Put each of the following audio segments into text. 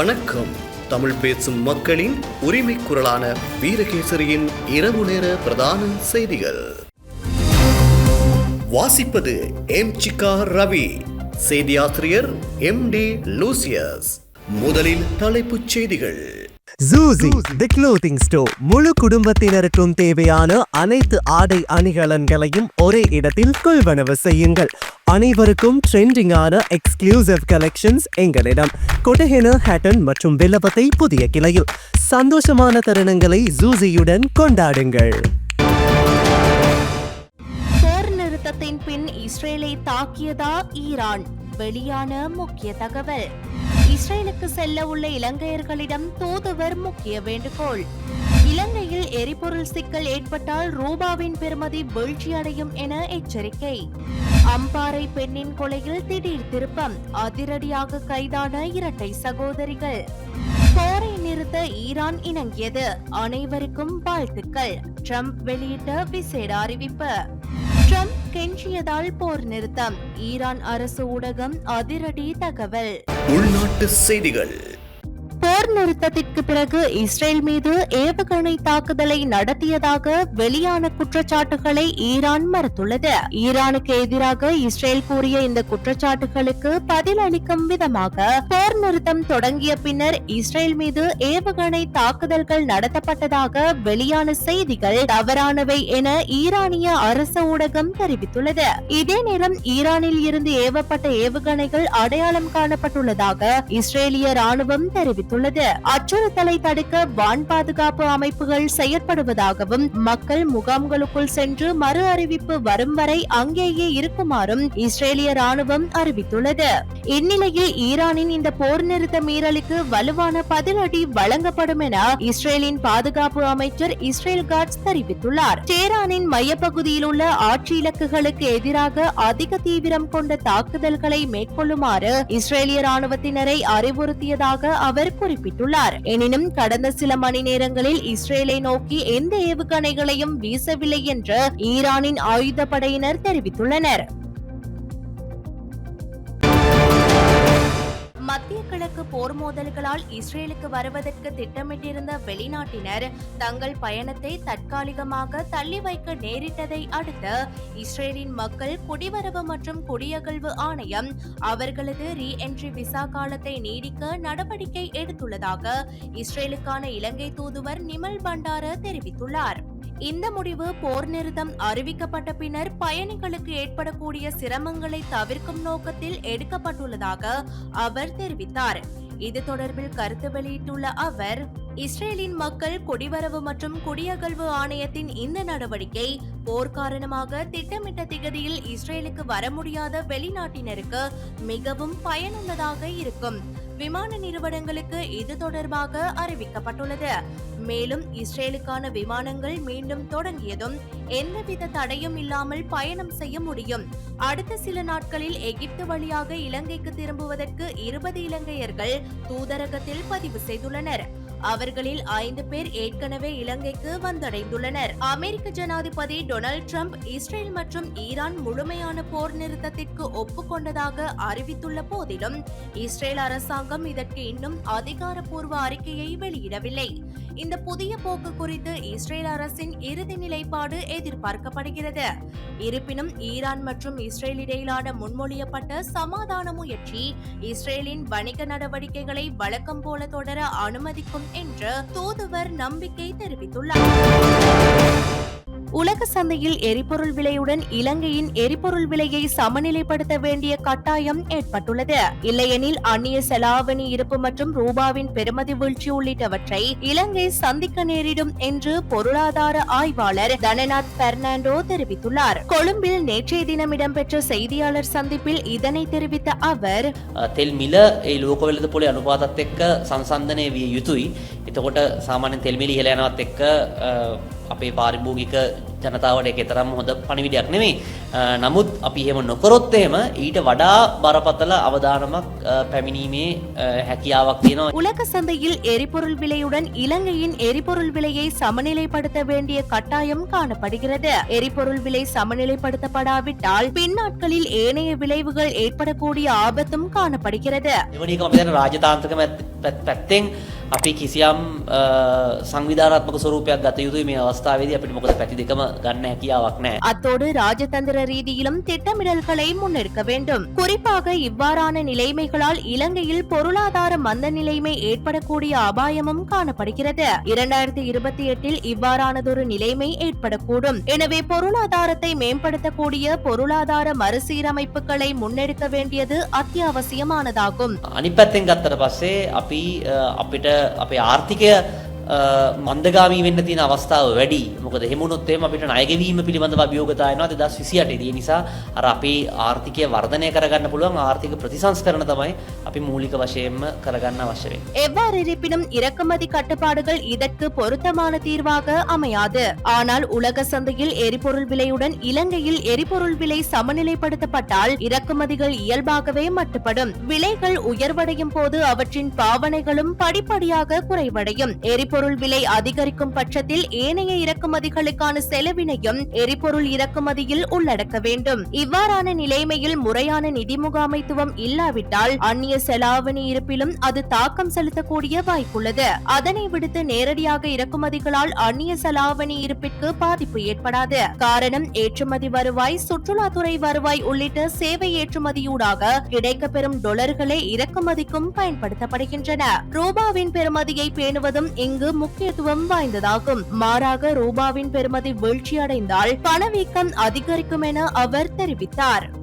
வணக்கம். தமிழ் பேசும் மக்களின் உரிமை குரலான வீரகேசரியின் இரவு நேர பிரதான செய்திகள். வாசிப்பது எம் சிகா ரவி. செய்தியாசிரியர் எம் டி லூசியஸ். முதலில் தலைப்புச் செய்திகள். ஜூசி தி க்ளோத்திங் ஸ்டோர் முழு குடும்பத்தினருக்கும் தேவையான அனைத்து ஆடை அணிகலன்களையும் ஒரே இடத்தில் கொள்வனவு செய்யுங்கள். அனைவருக்கும் ட்ரெண்டிங்கான எக்ஸ்க்ளூசிவ் கலெக்ஷன்ஸ் எங்களிடம். கொட்டஹென ஹேட்டன் மற்றும் வில்லபத்தை புதிய கிளையில். சந்தோஷமான தருணங்களை ஜூசியுடன் கொண்டாடுங்கள். போர் நிறுத்தத்தின் பின் இஸ்ரேலை தாக்கியதா ஈரான்? வெளியான முக்கிய தகவல். இஸ்ரேலுக்கு செல்ல உள்ள இலங்கையர்களிடம் தூதுவர் முக்கிய வேண்டுகோள். இலங்கையில் எரிபொருள் சிக்கல் ஏற்பட்டால் ரூபாவின் பெறுமதி வீழ்ச்சியடையும் என எச்சரிக்கை. அம்பாறை பெண்ணின் கொலையில் திடீர் திருப்பம் அதிரடியாக கைதான இரட்டை சகோதரிகள். போரை நிறுத்த ஈரான் இணங்கியது அனைவருக்கும் வாழ்த்துக்கள் ட்ரம்ப் வெளியிட்ட விசேட அறிவிப்பு. ட்ரம்ப் கெஞ்சியதால் போர் நிறுத்தம் ஈரான் அரசு ஊடகம் அதிரடி தகவல். உள்நாட்டு செய்திகள். போர் நிறுத்தத்திற்கு பிறகு இஸ்ரேல் மீது ஏவுகணை தாக்குதலை நடத்தியதாக வெளியான குற்றச்சாட்டுகளை ஈரான் மறுத்துள்ளது. ஈரானுக்கு எதிராக இஸ்ரேல் கூறிய இந்த குற்றச்சாட்டுகளுக்கு பதிலளிக்கும் விதமாக போர் நிறுத்தம் தொடங்கிய பின்னர் இஸ்ரேல் மீது ஏவுகணை தாக்குதல்கள் நடத்தப்பட்டதாக வெளியான செய்திகள் தவறானவை என ஈரானிய அரசு ஊடகம் தெரிவித்துள்ளது. இதே நேரம் ஈரானில் இருந்து ஏவப்பட்ட ஏவுகணைகள் அடையாளம் காணப்பட்டுள்ளதாக இஸ்ரேலிய ராணுவம் தெரிவித்துள்ளது. அச்சுறுத்தலை தடுக்க வான் பாதுகாப்பு அமைப்புகள் செயற்படுவதாகவும் மக்கள் முகாம்களுக்குள் சென்று மறு அறிவிப்பு வரும் வரை அங்கேயே இருக்குமாறும் இஸ்ரேலிய ராணுவம் அறிவித்துள்ளது. இந்நிலையில் ஈரானின் இந்த போர் நிறுத்த மீறலுக்கு வலுவான பதிலடி வழங்கப்படும் என இஸ்ரேலின் பாதுகாப்பு அமைச்சர் இஸ்ரேல் காட்ஸ் தெரிவித்துள்ளார். டேரானின் மையப்பகுதியில் உள்ள ஆட்சி இலக்குகளுக்கு எதிராக அதிக தீவிரம் கொண்ட தாக்குதல்களை மேற்கொள்ளுமாறு இஸ்ரேலிய ராணுவத்தினரை அறிவுறுத்தியதாக அவர் குறிப்பிட்டுள்ளார் எனினும் கடந்த சில மணி நேரங்களில் இஸ்ரேலை நோக்கி எந்த ஏவுகணைகளையும் வீசவில்லை என்று ஈரானின் ஆயுதப்படையினர் தெரிவித்துள்ளனர். மத்திய கிழக்கு போர் மோதல்களால் இஸ்ரேலுக்கு வருவதற்கு திட்டமிட்டிருந்த வெளிநாட்டினர் தங்கள் பயணத்தை தற்காலிகமாக தள்ளி வைக்க நேரிட்டதை அடுத்து இஸ்ரேலின் மக்கள் குடிவரவு மற்றும் குடியகழ்வு ஆணையம் அவர்களது ரீ என்ட்ரி விசா காலத்தை நீடிக்க நடவடிக்கை எடுத்துள்ளதாக இஸ்ரேலுக்கான இலங்கை தூதுவர் நிமல் பண்டார தெரிவித்துள்ளார். இந்த முடிவு போர் நிறுத்தம் அறிவிக்கப்பட்ட பின்னர் பயணிகளுக்கு ஏற்படக்கூடிய சிரமங்களை தவிர்க்கும் நோக்கத்தில் எடுக்கப்பட்டுள்ளதாக அவர் தெரிவித்தார். இது தொடர்பில் கருத்து வெளியிட்டுள்ள அவர் இஸ்ரேலின் மக்கள் குடிவரவு மற்றும் குடியகழ்வு ஆணையத்தின் இந்த நடவடிக்கை போர் காரணமாக திட்டமிட்ட திகதியில் இஸ்ரேலுக்கு வர முடியாத வெளிநாட்டினருக்கு மிகவும் பயனுள்ளதாக இருக்கும். விமான நிறுவனங்களுக்கு இது தொடர்பாக அறிவிக்கப்பட்டுள்ளது. மேலும் இஸ்ரேலுக்கான விமானங்கள் மீண்டும் தொடங்கியதும் எந்தவித தடையும் இல்லாமல் பயணம் செய்ய முடியும். அடுத்த சில நாட்களில் எகிப்து வழியாக இலங்கைக்கு திரும்புவதற்கு இருபது இலங்கையர்கள் தூதரகத்தில் பதிவு செய்துள்ளனர். அவர்களில் ஐந்து பேர் ஏற்கனவே இலங்கைக்கு வந்தடைந்துள்ளனர். அமெரிக்க ஜனாதிபதி டொனால்ட் ட்ரம்ப் இஸ்ரேல் மற்றும் ஈரான் முழுமையான போர் நிறுத்தத்திற்கு ஒப்புக்கொண்டதாக அறிவித்துள்ள போதிலும் இஸ்ரேல் அரசாங்கம் இதற்கு இன்னும் அதிகாரப்பூர்வ அறிக்கையை வெளியிடவில்லை. இந்த புதிய போக்கு குறித்து இஸ்ரேல் அரசின் இறுதி நிலைப்பாடு எதிர்பார்க்கப்படுகிறது. இருப்பினும் ஈரான் மற்றும் இஸ்ரேல் இடையிலான முன்மொழியப்பட்ட சமாதான முயற்சி இஸ்ரேலின் வணிக நடவடிக்கைகளை வழக்கம் போல தொடர அனுமதிக்கும் என்று தூதுவர் நம்பிக்கை தெரிவித்துள்ளார். உலக சந்தையில் எரிபொருள் விலையுடன் இலங்கையின் எரிபொருள் விலையை சமநிலைப்படுத்த வேண்டிய கட்டாயம் ஏற்பட்டுள்ளது இல்லையெனில் அந்நிய செலாவணி இருப்பு மற்றும் ரூபாவின் பெறுமதி வீழ்ச்சி உள்ளிட்டவற்றை இலங்கை சந்திக்க நேரிடும் என்று பொருளாதார ஆய்வாளர் தனநாத் பெர்னாண்டோ தெரிவித்துள்ளார் கொழும்பில் நேற்றைய தினம் இடம்பெற்ற செய்தியாளர் சந்திப்பில் இதனை தெரிவித்த அவர் තෙල් මිල ඒ ලෝක වෙළඳ පොලේ අනුපාතත් එක්ක සංසන්ධනය විය යුතුයි. එතකොට සාමාන්‍යයෙන් තෙල් මිල ඉහළ යනවත් එක්ක අ, අපේ පාරිභෝගික ජනතාවට එක තරම් හොඳ පණිවිඩයක් නෙමෙයි. අ, නමුත් අපි එහෙම නොකරොත් එහෙම ඊට වඩා බරපතල අවදානමක් අ, පැමිණීමේ අ, හැකියාවක් තියෙනවා. உலக சந்தையில் எரிபொருள் விலையுடன் இலங்கையின் எரிபொருள் விலையை சமநிலைப்படுத்த வேண்டிய கட்டாயம் காணப்படுகிறது எரிபொருள் விலை சமநிலைப்படுத்தப்படாவிட்டால் பின்னாட்களில் ஏனைய விளைவுகள் ஏற்படக்கூடிய ஆபத்தும் காணப்படுகிறது දෙවනි එක අපි දැන් රාජතාන්ත්‍රක පැත්- පැත්- පැත්තෙන් අපි කිසියම් අ, සංවිධානාත්මක ස්වරූපයක් ගත යුතුයි මේ අවස්ථාවේදී අපිට මොකද පැති දෙකම ගන්න හැකියාවක් නැහැ. அத்தோடு ராஜதந்திர ரீதியிலும் திட்டமிடல்களை முன்னெடுக்க வேண்டும் குறிப்பாக இவ்வாறான நிலைமைகளால் இலங்கையில் பொருளாதார மந்த நிலைமை ஏற்படக்கூடிய அபாயமும் காணப்படுகிறது இரண்டாயிரத்தி இருபத்தி எட்டில் இவ்வாறானதொரு நிலைமை ஏற்படக்கூடும் எனவே பொருளாதாரத்தை மேம்படுத்தக்கூடிய பொருளாதார மறுசீரமைப்புகளை முன்னெடுக்க வேண்டியது அத்தியாவசியமானதாகும் අනි පැත්තෙන් ගත්තට පස්සේ අපි අ, අපිට අපේ ආර්ථිකය අ, මන්දගාමී වෙන්න තියෙන අවස්ථාව වැඩි මොකද හෙමුණොත් එහෙම අපිට ණයගෙවීම පිළිබඳව අභියෝගතා එනවා 2028 දී. ඒ නිසා අර අපේ ආර්ථිකය වර්ධනය කරගන්න පුළුවන් ආර්ථික ප්‍රතිසංස්කරණ තමයි අපි මූලික වශයෙන්ම කරගන්න අවශ්‍ය වෙන්නේ. எவ்வாறு இருப்பினும் இறக்குமதி கட்டுப்பாடுகள் இதற்கு பொருத்தமான தீர்வாக அமையாது ஆனால் உலக சந்தையில் எரிபொருள் விலையுடன் இலங்கையில் எரிபொருள் விலை சமநிலைப்படுத்தப்பட்டால் இறக்குமதிகள் இயல்பாகவே மட்டுப்படும் விலைகள் உயர்வடையும் போது அவற்றின் பாவனைகளும் படிப்படியாக குறைவடையும் எரிபொருள் எரிபொருள் விலை அதிகரிக்கும் பட்சத்தில் ஏனைய இறக்குமதிகளுக்கான செலவினையும் எரிபொருள் இறக்குமதியில் உள்ளடக்க வேண்டும். இவ்வாறான நிலைமையில் முறையான நிதி முகாமைத்துவம் இல்லாவிட்டால் அந்நிய செலாவணி இருப்பிலும் அது தாக்கம் செலுத்தக்கூடிய வாய்ப்புள்ளது. அதனை விடுத்து நேரடியாக இறக்குமதிகளால் அந்நிய செலாவணி இருப்பிற்கு பாதிப்பு ஏற்படாது. காரணம் ஏற்றுமதி வருவாய் சுற்றுலாத்துறை வருவாய் உள்ளிட்ட சேவை ஏற்றுமதியூடாக கிடைக்கப்பெறும் டொலர்களே இறக்குமதிக்கும் பயன்படுத்தப்படுகின்றன. ரூபாவின் பெறுமதியை பேணுவதும் இங்கு முக்கியத்துவம் வாய்ந்ததாகும். மாறாக ரூபாவின் பெறுமதி வீழ்ச்சியடைந்தால் பணவீக்கம் அதிகரிக்கும் என அவர் தெரிவித்தார்.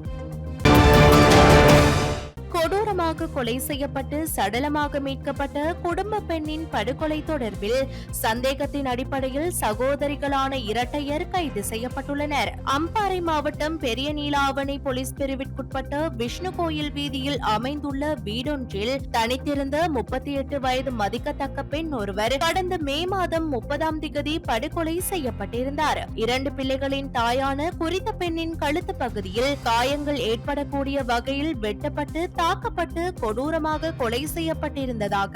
கொடூரமாக கொலை செய்யப்பட்டு சடலமாக மீட்கப்பட்ட குடும்ப பெண்ணின் படுகொலை தொடர்பில் சந்தேகத்தின் அடிப்படையில் சகோதரிகளான இரட்டையர் கைது செய்யப்பட்டுள்ளனர். அம்பாறை மாவட்டம் பெரிய நீலாவணை போலீஸ் பிரிவிற்குட்பட்ட விஷ்ணு கோயில் வீதியில் அமைந்துள்ள வீடொன்றில் தனித்திருந்த முப்பத்தி எட்டு வயது மதிக்கத்தக்க பெண் ஒருவர் கடந்த மே மாதம் முப்பதாம் திகதி படுகொலை செய்யப்பட்டிருந்தார். இரண்டு பிள்ளைகளின் தாயான குறித்த பெண்ணின் கழுத்து பகுதியில் காயங்கள் ஏற்படக்கூடிய வகையில் வெட்டப்பட்டு தாக்கப்பட்டு கொடூரமாக கொலை செய்யப்பட்டிருந்ததாக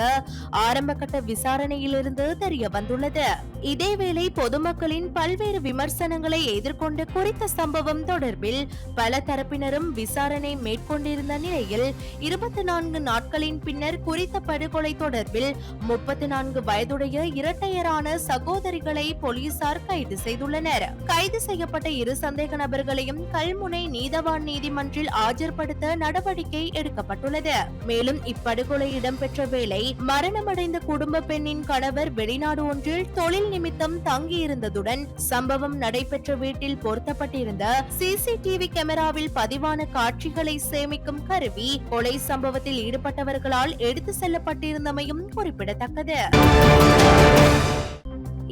ஆரம்பகட்ட விசாரணையிலிருந்து தெரிய வந்துள்ளது. இதேவேளை பொதுமக்களின் பல்வேறு விமர்சனங்களை எதிர்கொண்ட குறித்த சம்பவம் தொடர்பில் பல தரப்பினரும் விசாரணை மேற்கொண்டிருந்த நிலையில் இருபத்தி நான்கு நாட்களின் பின்னர் குறித்த படுகொலை தொடர்பில் முப்பத்தி நான்கு வயதுடைய இரட்டையரான சகோதரிகளை போலீசார் கைது செய்துள்ளனர். கைது செய்யப்பட்ட இரு சந்தேக நபர்களையும் கல்முனை நீதவான் நீதிமன்றில் ஆஜர்படுத்த நடவடிக்கை எடுக்கப்பட்டுள்ளது. மேலும் இப்படுகொலை இடம்பெற்ற வேளை மரணமடைந்த குடும்ப பெண்ணின் கணவர் வெளிநாடு ஒன்றில் தொழில் நிமித்தம் தங்கியிருந்ததுடன் சம்பவம் நடைபெற்ற வீட்டில் பொருத்தப்பட்டிருந்த சிசிடிவி கேமராவில் பதிவான காட்சிகளை சேமிக்கும் கருவி கொலை சம்பவத்தில் ஈடுபட்டவர்களால் எடுத்து செல்லப்பட்டிருந்தமையும் குறிப்பிடத்தக்கது.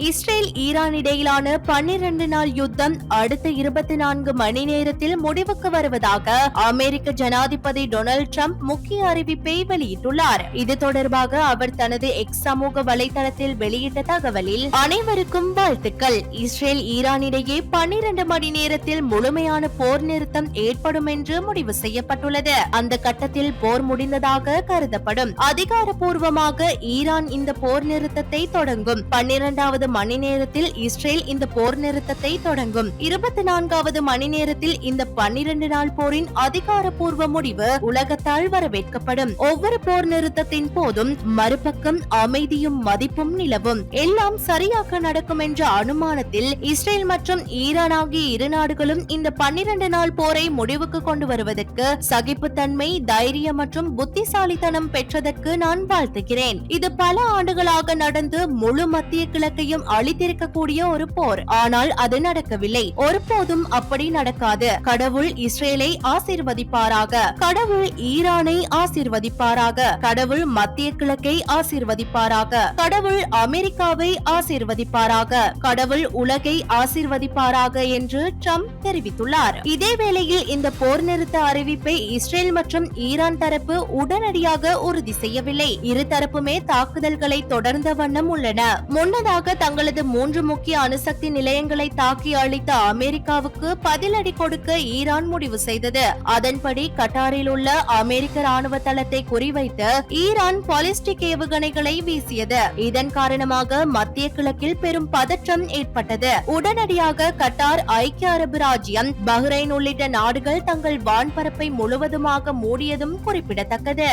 இஸ்ரேல் ஈரான் இடையிலான பன்னிரண்டு நாள் யுத்தம் அடுத்த இருபத்தி நான்கு மணி நேரத்தில் முடிவுக்கு வருவதாக அமெரிக்க ஜனாதிபதி டொனால்ட் ட்ரம்ப் முக்கிய அறிவிப்பை வெளியிட்டுள்ளார். இது தொடர்பாக அவர் தனது எக்ஸ் சமூக வலைதளத்தில் வெளியிட்ட தகவலில் அனைவருக்கும் வாழ்த்துக்கள். இஸ்ரேல் ஈரான் இடையே பன்னிரண்டு மணி நேரத்தில் முழுமையான போர் நிறுத்தம் ஏற்படும் என்று முடிவு செய்யப்பட்டுள்ளது. அந்த கட்டத்தில் போர் முடிந்ததாக கருதப்படும். அதிகாரப்பூர்வமாக ஈரான் இந்த போர் நிறுத்தத்தை தொடங்கும். பன்னிரண்டாவது மணி நேரத்தில் இஸ்ரேல் இந்த போர் நிறுத்தத்தை தொடங்கும். இருபத்தி நான்காவது மணி நேரத்தில் இந்த பன்னிரண்டு நாள் போரின் அதிகாரப்பூர்வ முடிவு உலகத்தால் வரவேற்கப்படும். ஒவ்வொரு போர் நிறுத்தத்தின் போதும் மறுபக்கம் அமைதியும் மதிப்பும் நிலவும். எல்லாம் சரியாக நடக்கும் என்ற அனுமானத்தில் இஸ்ரேல் மற்றும் ஈரான் ஆகிய இரு நாடுகளும் இந்த பன்னிரண்டு நாள் போரை முடிவுக்கு கொண்டு வருவதற்கு சகிப்புத்தன்மை தைரியம் மற்றும் புத்திசாலித்தனம் பெற்றதற்கு நான் வாழ்த்துகிறேன். இது பல ஆண்டுகளாக நடந்து முழு மத்திய கிழக்கையும் அழித்திருக்கக்கூடிய ஒரு போர். ஆனால் அது நடக்கவில்லை. ஒருபோதும் அப்படி நடக்காது. கடவுள் இஸ்ரேலை ஆசிர்வதிப்பாராக. கடவுள் ஈரானை ஆசிர்வதிப்பாராக. கடவுள் மத்திய கிழக்கை ஆசிர்வதிப்பாராக. கடவுள் அமெரிக்காவை ஆசிர்வதிப்பாராக. கடவுள் உலகை ஆசிர்வதிப்பாராக என்று ட்ரம்ப் தெரிவித்துள்ளார். இதேவேளையில் இந்த போர் நிறுத்த அறிவிப்பை இஸ்ரேல் மற்றும் ஈரான் தரப்பு உடனடியாக உறுதி செய்யவில்லை. இரு தரப்புமே தாக்குதல்களை தொடர்ந்த வண்ணம் உள்ளன. முன்னதாக தங்களது மூன்று முக்கிய அணுசக்தி நிலையங்களை தாக்கி அழித்த அமெரிக்காவுக்கு பதிலடி கொடுக்க ஈரான் முடிவு செய்தது. அதன்படி கட்டாரில் உள்ள அமெரிக்க ராணுவ தளத்தை குறிவைத்து ஈரான் பாலிஸ்டிக் ஏவுகணைகளை வீசியது. இதன் காரணமாக மத்திய கிழக்கில் பெரும் பதற்றம் ஏற்பட்டது. உடனடியாக கட்டார் ஐக்கிய அரபு ராஜ்யம் பஹ்ரைன் உள்ளிட்ட நாடுகள் தங்கள் வான்பரப்பை முழுவதுமாக மூடியதும் குறிப்பிடத்தக்கது.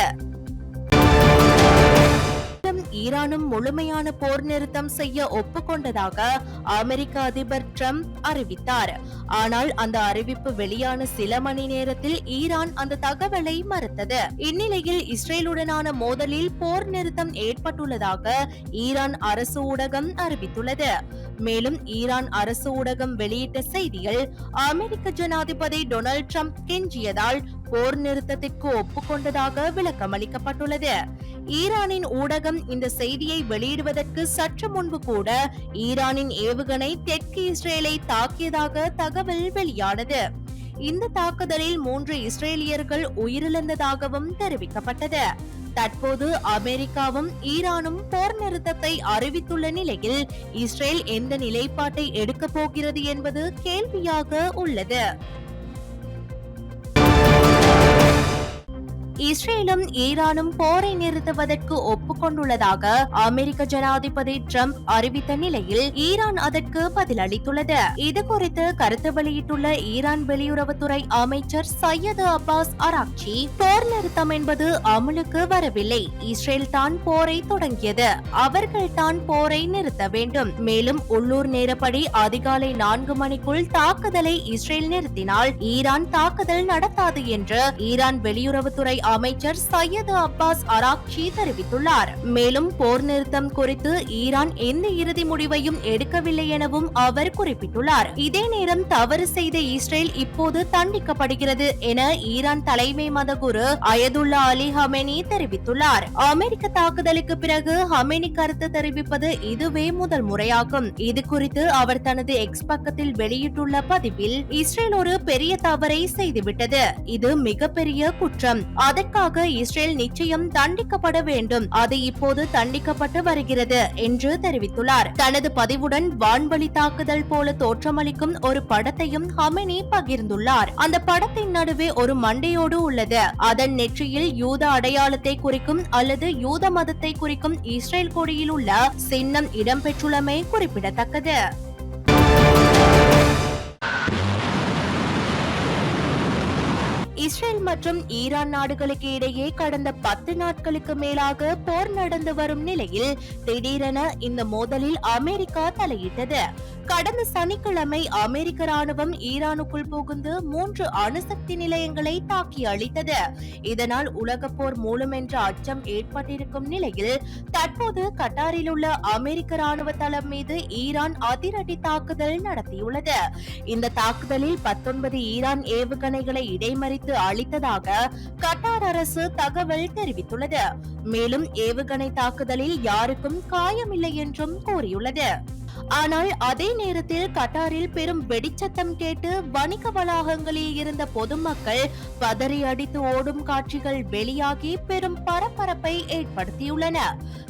ஈரானும் முழுமையான போர் நிறுத்தம் செய்ய ஒப்புக்கொண்டதாக அமெரிக்க அதிபர் டிரம்ப் அறிவித்தார். ஆனால் அந்த அறிவிப்பு வெளியான சில மணி நேரத்தில் ஈரான் அந்த தகவலை மறுத்தது. இந்நிலையில் இஸ்ரேலுடனான மோதலில் போர் நிறுத்தம் ஏற்பட்டுள்ளதாக ஈரான் அரசு ஊடகம் அறிவித்துள்ளது. மேலும் ஈரான் அரசு ஊடகம் வெளியிட்ட செய்தியில் அமெரிக்க ஜனாதிபதி டொனால்ட் ட்ரம்ப் கெஞ்சியதால் போர் நிறுத்தத்திற்கு ஒப்புக்கொண்டதாக விளக்கமளிக்கப்பட்டுள்ளது. ஈரானின் ஊடகம் இந்த செய்தியை வெளியிடுவதற்கு சற்று முன்பு கூட ஈரானின் ஏவுகணை தெற்கு இஸ்ரேலை தாக்கியதாக தகவல் வெளியானது. இந்த தாக்குதலில் மூன்று இஸ்ரேலியர்கள் உயிரிழந்ததாகவும் தெரிவிக்கப்பட்டது. தற்போது அமெரிக்காவும் ஈரானும் போர் நிறுத்தத்தை அறிவித்துள்ள நிலையில் இஸ்ரேல் எந்த நிலைப்பாட்டை எடுக்கப் போகிறது என்பது கேள்வியாக உள்ளது. இஸ்ரேலும் ஈரானும் போரை நிறுத்துவதற்கு ஒப்புக்கொண்டுள்ளதாக அமெரிக்க ஜனாதிபதி டிரம்ப் அறிவித்த நிலையில் ஈரான் அதற்கு பதிலளித்துள்ளது. இது குறித்து கருத்து வெளியிட்டுள்ள ஈரான் வெளியுறவுத்துறை அமைச்சர் சையது அப்பாஸ் அராக்சி போர் நிறுத்தம் என்பது அமலுக்கு வரவில்லை. இஸ்ரேல் தான் போரை தொடங்கியது. அவர்கள் தான் போரை நிறுத்த வேண்டும். மேலும் உள்ளூர் நேரப்படி அதிகாலை நான்கு மணிக்குள் தாக்குதலை இஸ்ரேல் நிறுத்தினால் ஈரான் தாக்குதல் நடத்தாது என்று ஈரான் வெளியுறவுத்துறை அமைச்சர் சையது அப்பாஸ் அராக்ஷி தெரிவித்துள்ளார். மேலும் போர் நிறுத்தம் குறித்து ஈரான் எந்த இறுதி முடிவையும் எடுக்கவில்லை எனவும் அவர் குறிப்பிட்டுள்ளார். இதே நேரம் தவறு செய்த இஸ்ரேல் இப்போது தண்டிக்கப்படுகிறது என ஈரான் தலைமை மதகுரு அயதுல்லா அலி ஹமெனி தெரிவித்துள்ளார். அமெரிக்க தாக்குதலுக்கு பிறகு ஹமெனி கருத்து தெரிவிப்பது இதுவே முதல் முறையாகும். இது குறித்து அவர் தனது எக்ஸ் பக்கத்தில் வெளியிட்டுள்ள பதிவில் இஸ்ரேல் ஒரு பெரிய தவறை செய்துவிட்டது. இது மிகப்பெரிய குற்றம். அதற்காக இஸ்ரேல் நிச்சயம் தண்டிக்கப்பட வேண்டும். அது இப்போது தண்டிக்கப்பட்டு வருகிறது என்று தெரிவித்துள்ளார். தனது பதிவுடன் வான்வழி தாக்குதல் போல தோற்றமளிக்கும் ஒரு படத்தையும் ஹமினி பகிர்ந்துள்ளார். அந்த படத்தின் நடுவே ஒரு மண்டையோடு உள்ளது. அதன் நெற்றியில் யூத அடையாளத்தை குறிக்கும் அல்லது யூத மதத்தை குறிக்கும் இஸ்ரேல் கொடியில் உள்ள சின்னம் இடம்பெற்றுள்ளமை குறிப்பிடத்தக்கது. இஸ்ரேல் மற்றும் ஈரான் நாடுகளுக்கு இடையே கடந்த பத்து நாட்களுக்கு மேலாக போர் நடந்து வரும் நிலையில் திடீரென இந்த மோதலில் அமெரிக்கா தலையிட்டது. கடந்த சனிக்கிழமை அமெரிக்க ராணுவம் ஈரானுக்குள் புகுந்து மூன்று அணுசக்தி நிலையங்களை தாக்கி அளித்தது இதனால் உலக போர் மூலம் என்ற அச்சம் ஏற்பட்டிருக்கும் நிலையில் தற்போது கட்டாரில் உள்ள அமெரிக்க ராணுவ தளம் மீது ஈரான் அதிரடி தாக்குதல் நடத்தியுள்ளது. இந்த தாக்குதலில் பத்தொன்பது ஈரான் ஏவுகணைகளை இடைமறித்து அளித்ததாக கட்டார் அரசு தகவல் தெரிவித்துள்ளது. மேலும் ஏவுகணை தாக்குதலில் யாருக்கும் காயமில்லை என்றும் கூறியுள்ளது. ஆனால் அதே நேரத்தில் கட்டாரில் பெரும் வெடிச்சத்தம் கேட்டு வணிக வளாகங்களில் இருந்த பொதுமக்கள் பதறி அடித்து ஓடும் காட்சிகள் வெளியாகி பெரும் பரபரப்பை ஏற்படுத்தியுள்ளன.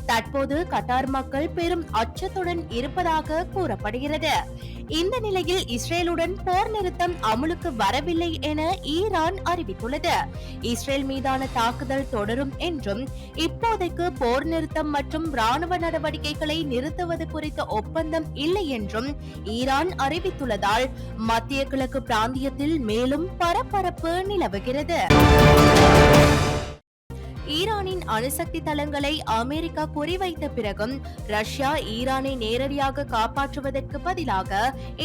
தற்போது கட்டார் மக்கள் பெரும் அச்சத்துடன் இருப்பதாக கூறப்படுகிறது. இந்த நிலையில் இஸ்ரேலுடன் போர் நிறுத்தம் அமுலுக்கு வரவில்லை என ஈரான் அறிவித்துள்ளது. இஸ்ரேல் மீதான தாக்குதல் தொடரும் என்றும் இப்போதைக்கு போர் நிறுத்தம் மற்றும் ராணுவ நடவடிக்கைகளை நிறுத்துவது குறித்த ஒப்பந்தம் இல்லை என்றும் ஈரான் அறிவித்துள்ளதால் மத்திய கிழக்கு பிராந்தியத்தில் மேலும் பரபரப்பு நிலவுகிறது. ஈரானின் அணுசக்தி தளங்களை அமெரிக்கா குறிவைத்த பிறகும் ரஷ்யா ஈரானை நேரடியாக காப்பாற்றுவதற்கு பதிலாக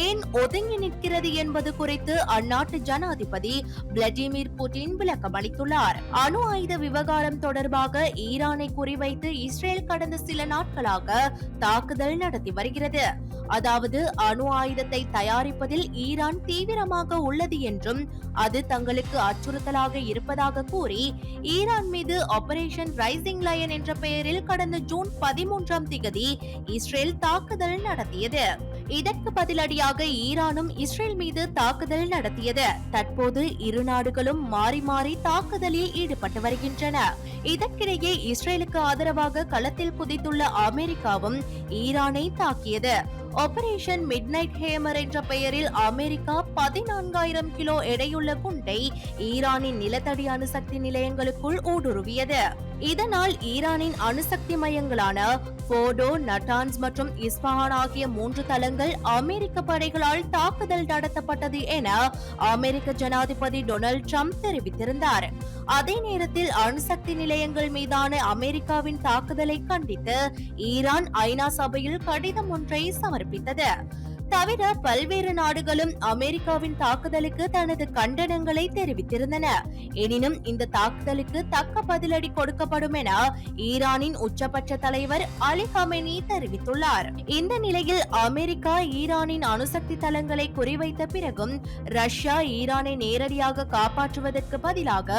ஏன் ஒதுங்கி நிற்கிறது என்பது குறித்து அந்நாட்டு ஜனாதிபதி விளாடிமிர் புட்டின் விளக்கம் அளித்துள்ளார். அணு ஆயுத விவகாரம் தொடர்பாக ஈரானை குறிவைத்து இஸ்ரேல் கடந்த சில நாட்களாக தாக்குதல் நடத்தி வருகிறது. அதாவது அணு ஆயுதத்தை தயாரிப்பதில் ஈரான் தீவிரமாக உள்ளது என்றும் அது தங்களுக்கு அச்சுறுத்தலாக இருப்பதாக கூறி ஈரான் மீது ஆபரேஷன் ரைசிங் லயன் என்ற பெயரில் கடந்த ஜூன் பதிமூன்றாம் திகதி இஸ்ரேல் தாக்குதல் நடத்தியது. இதற்கு பதிலடியாக ஈரானும் இஸ்ரேல் மீது தாக்குதல் நடத்தியது. தற்போது இரு நாடுகளும் மாறி மாறி தாக்குதலில் ஈடுபட்டு வருகின்றன. இதற்கிடையே இஸ்ரேலுக்கு ஆதரவாக களத்தில் குதித்துள்ள அமெரிக்காவும் ஈரானை தாக்கியது. ஆபரேஷன் மிட்நைட் ஹேமர் என்ற பெயரில் அமெரிக்கா பதினான்காயிரம் கிலோ எடையுள்ள குண்டை ஈரானின் நிலத்தடி அணுசக்தி நிலையங்களுக்குள் ஊடுருவியது. இதனால் ஈரானின் அணுசக்தி மையங்களான போடோ நட்டான்ஸ் மற்றும் இஸ்பஹான் ஆகிய மூன்று தளங்கள் அமெரிக்க படைகளால் தாக்குதல் நடத்தப்பட்டது என அமெரிக்க ஜனாதிபதி டொனால்ட் ட்ரம்ப் தெரிவித்திருந்தார். அதே நேரத்தில் அணுசக்தி நிலையங்கள் மீதான அமெரிக்காவின் தாக்குதலை கண்டித்து ஈரான் ஐநா சபையில் கடிதம் ஒன்றை சமர்ப்பித்தது. தவிர பல்வேறு நாடுகளும் அமெரிக்காவின் தாக்குதலுக்கு தனது கண்டனங்களை தெரிவித்திருந்தன. எனினும் இந்த தாக்குதலுக்கு தக்க பதிலடி கொடுக்கப்படும் என ஈரானின் உச்சபட்ச தலைவர் அலி ஹமெனி தெரிவித்துள்ளார். இந்த நிலையில் அமெரிக்கா ஈரானின் அணுசக்தி தளங்களை குறிவைத்த பிறகும் ரஷ்யா ஈரானை நேரடியாக காப்பாற்றுவதற்கு பதிலாக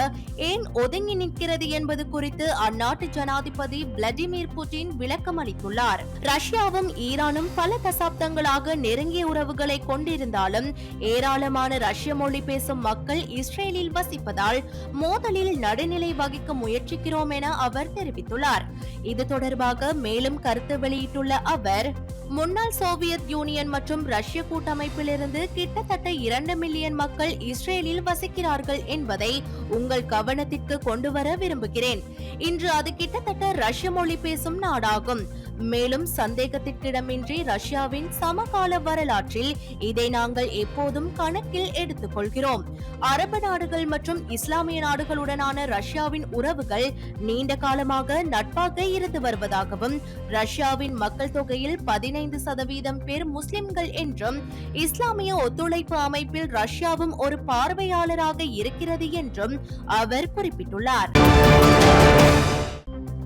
ஏன் ஒதுங்கி நிற்கிறது என்பது குறித்து அந்நாட்டு ஜனாதிபதி விளாடிமிர் புட்டின் விளக்கம் அளித்துள்ளார் ரஷ்யாவும் ஈரானும் பல தசாப்தங்களாக நெருங்கிய உறவுகளை கொண்டிருந்தாலும் ஏராளமான ரஷ்ய மொழி பேசும் மக்கள் இஸ்ரேலில் வசிப்பதால் மோதலில் நடுநிலை வகிக்க முயற்சிக்கிறோம் என அவர் தெரிவித்துள்ளார். இது தொடர்பாக மேலும் கருத்து வெளியிட்டுள்ள அவர் முன்னாள் சோவியத் யூனியன் மற்றும் ரஷ்ய கூட்டமைப்பிலிருந்து கிட்டத்தட்ட இரண்டு மில்லியன் மக்கள் இஸ்ரேலில் வசிக்கிறார்கள் என்பதை உங்கள் கவனத்திற்கு கொண்டு வர விரும்புகிறேன். இன்று அது கிட்டத்தட்ட ரஷ்ய மொழி பேசும் நாடாகும். மேலும் சந்தேகத்திற்கிடமின்றி ரஷ்யாவின் சமகால வரலாற்றில் இதை நாங்கள் எப்போதும் கணக்கில் எடுத்துக்கொள்கிறோம். அரபு நாடுகள் மற்றும் இஸ்லாமிய நாடுகளுடனான ரஷ்யாவின் உறவுகள் நீண்ட காலமாக நட்பாக இருந்து வருவதாகவும் ரஷ்யாவின் மக்கள் தொகையில் பதினைந்து சதவீதம் பேர் முஸ்லிம்கள் என்றும் இஸ்லாமிய ஒத்துழைப்பு அமைப்பில் ரஷ்யாவும் ஒரு பார்வையாளராக இருக்கிறது என்றும் அவர் குறிப்பிட்டுள்ளார்.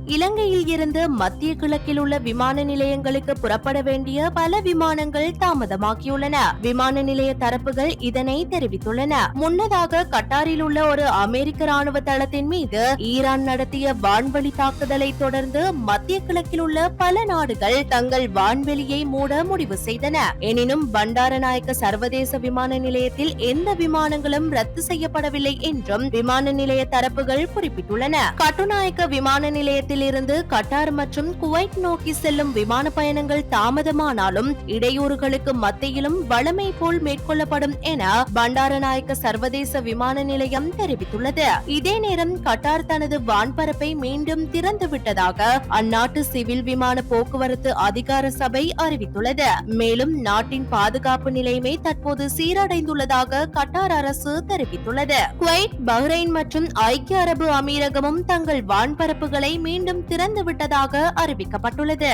இலங்கையில் இருந்து மத்திய கிழக்கில் உள்ள விமான நிலையங்களுக்கு புறப்பட வேண்டிய பல விமானங்கள் தாமதமாக்கியுள்ளன விமான நிலைய தரப்புகள் இதனை தெரிவித்துள்ளன. முன்னதாக கட்டாரில் உள்ள ஒரு அமெரிக்க ராணுவ தளத்தின் மீது ஈரான் நடத்திய வான்வழி தாக்குதலை தொடர்ந்து மத்திய கிழக்கில் உள்ள பல நாடுகள் தங்கள் வான்வெளியை மூட முடிவு செய்தன. எனினும் பண்டாரநாயக்க சர்வதேச விமான நிலையத்தில் எந்த விமானங்களும் ரத்து செய்யப்படவில்லை என்றும் விமான நிலைய தரப்புகள் குறிப்பிட்டுள்ளன. கட்டுநாயக்க விமான நிலையத்தில் நாட்டிலிருந்து கட்டார் மற்றும் குவைட் நோக்கி செல்லும் விமான பயணங்கள் தாமதமானாலும் இடையூறுகளுக்கு மத்தியிலும் வழமை போல் மேற்கொள்ளப்படும் என பண்டாரநாயக்க சர்வதேச விமான நிலையம் தெரிவித்துள்ளது. இதே நேரம் கட்டார் தனது வான்பரப்பை மீண்டும் திறந்துவிட்டதாக அந்நாட்டு சிவில் விமான போக்குவரத்து அதிகார சபை அறிவித்துள்ளது. மேலும் நாட்டின் பாதுகாப்பு நிலைமை தற்போது சீரடைந்துள்ளதாக கட்டார் அரசு தெரிவித்துள்ளது. குவைட் பஹ்ரைன் மற்றும் ஐக்கிய அரபு அமீரகமும் தங்கள் வான்பரப்புகளை மீண்டும் திறந்து விட்டதாக அறிவிக்கப்பட்டுள்ளது.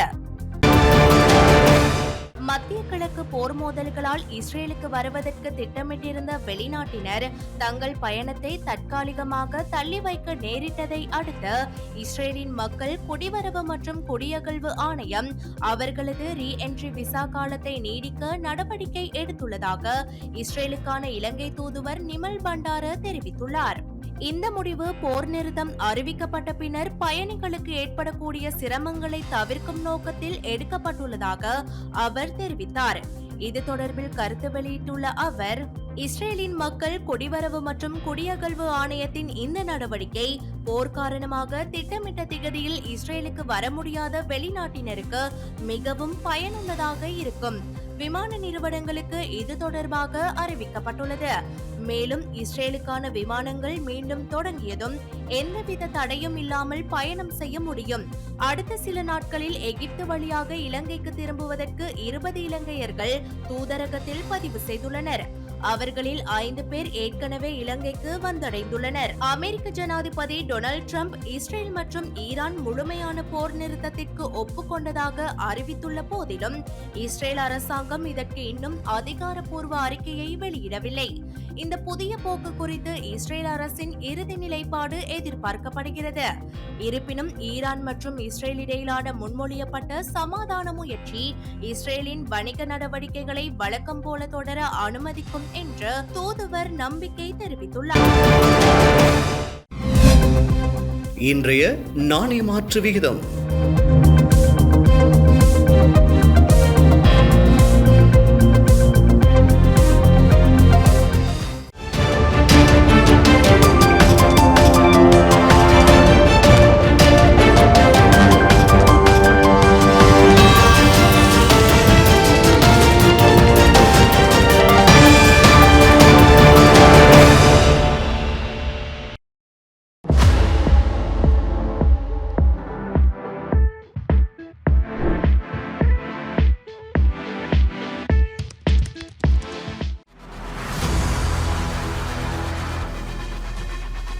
மத்திய கிழக்கு போர் மோதல்களால் இஸ்ரேலுக்கு வருவதற்கு திட்டமிட்டிருந்த வெளிநாட்டினர் தங்கள் பயணத்தை தற்காலிகமாக தள்ளி வைக்க நேரிட்டதை அடுத்து இஸ்ரேலின் மக்கள் குடிவரவு மற்றும் குடியகழ்வு ஆணையம் அவர்களது ரீ என்ட்ரி விசா காலத்தை நீடிக்க நடவடிக்கை எடுத்துள்ளதாக இஸ்ரேலுக்கான இலங்கை தூதுவர் நிமல் பண்டார தெரிவித்துள்ளார். இந்த முடிவு போர் நிறுத்தம் அறிவிக்கப்பட்ட பின்னர் பயணிகளுக்கு ஏற்படக்கூடிய சிரமங்களை தவிர்க்கும் நோக்கத்தில் எடுக்கப்பட்டுள்ளதாக அவர் தெரிவித்தார். இது தொடர்பில் கருத்து வெளியிட்டுள்ள அவர் இஸ்ரேலின் மக்கள் குடிவரவு மற்றும் குடியகழ்வு ஆணையத்தின் இந்த நடவடிக்கை போர் காரணமாக திட்டமிட்ட திகதியில் இஸ்ரேலுக்கு வர முடியாத வெளிநாட்டினருக்கு மிகவும் பயனுள்ளதாக இருக்கும். விமான நிறுவனங்களுக்கு இது தொடர்பாக அறிவிக்கப்பட்டுள்ளது. மேலும் இஸ்ரேலுக்கான விமானங்கள் மீண்டும் தொடங்கியதும் எந்தவித தடையும் இல்லாமல் பயணம் செய்ய முடியும். அடுத்த சில நாட்களில் எகிப்து வழியாக இலங்கைக்கு திரும்புவதற்கு இருபது இலங்கையர்கள் தூதரகத்தில் பதிவு செய்துள்ளனர். அவர்களில் ஐந்து பேர் ஏற்கனவே இலங்கைக்கு வந்தடைந்துள்ளனர். அமெரிக்க ஜனாதிபதி டொனால்ட் ட்ரம்ப் இஸ்ரேல் மற்றும் ஈரான் முழுமையான போர் நிறுத்தத்திற்கு ஒப்புக்கொண்டதாக அறிவித்துள்ள போதிலும் இஸ்ரேல் அரசாங்கம் இதற்கு இன்னும் அதிகாரப்பூர்வ அறிக்கையை வெளியிடவில்லை. இந்த புதிய போக்கு குறித்து இஸ்ரேல் அரசின் இறுதி நிலைப்பாடு எதிர்பார்க்கப்படுகிறது. இருப்பினும் ஈரான் மற்றும் இஸ்ரேல் இடையிலான முன்மொழியப்பட்ட சமாதான முயற்சி இஸ்ரேலின் வணிக நடவடிக்கைகளை வழக்கம் போல தொடர அனுமதிக்கும் என்று தூதுவர் நம்பிக்கை தெரிவித்துள்ளார். இன்றைய நாணய மாற்று விகிதம்.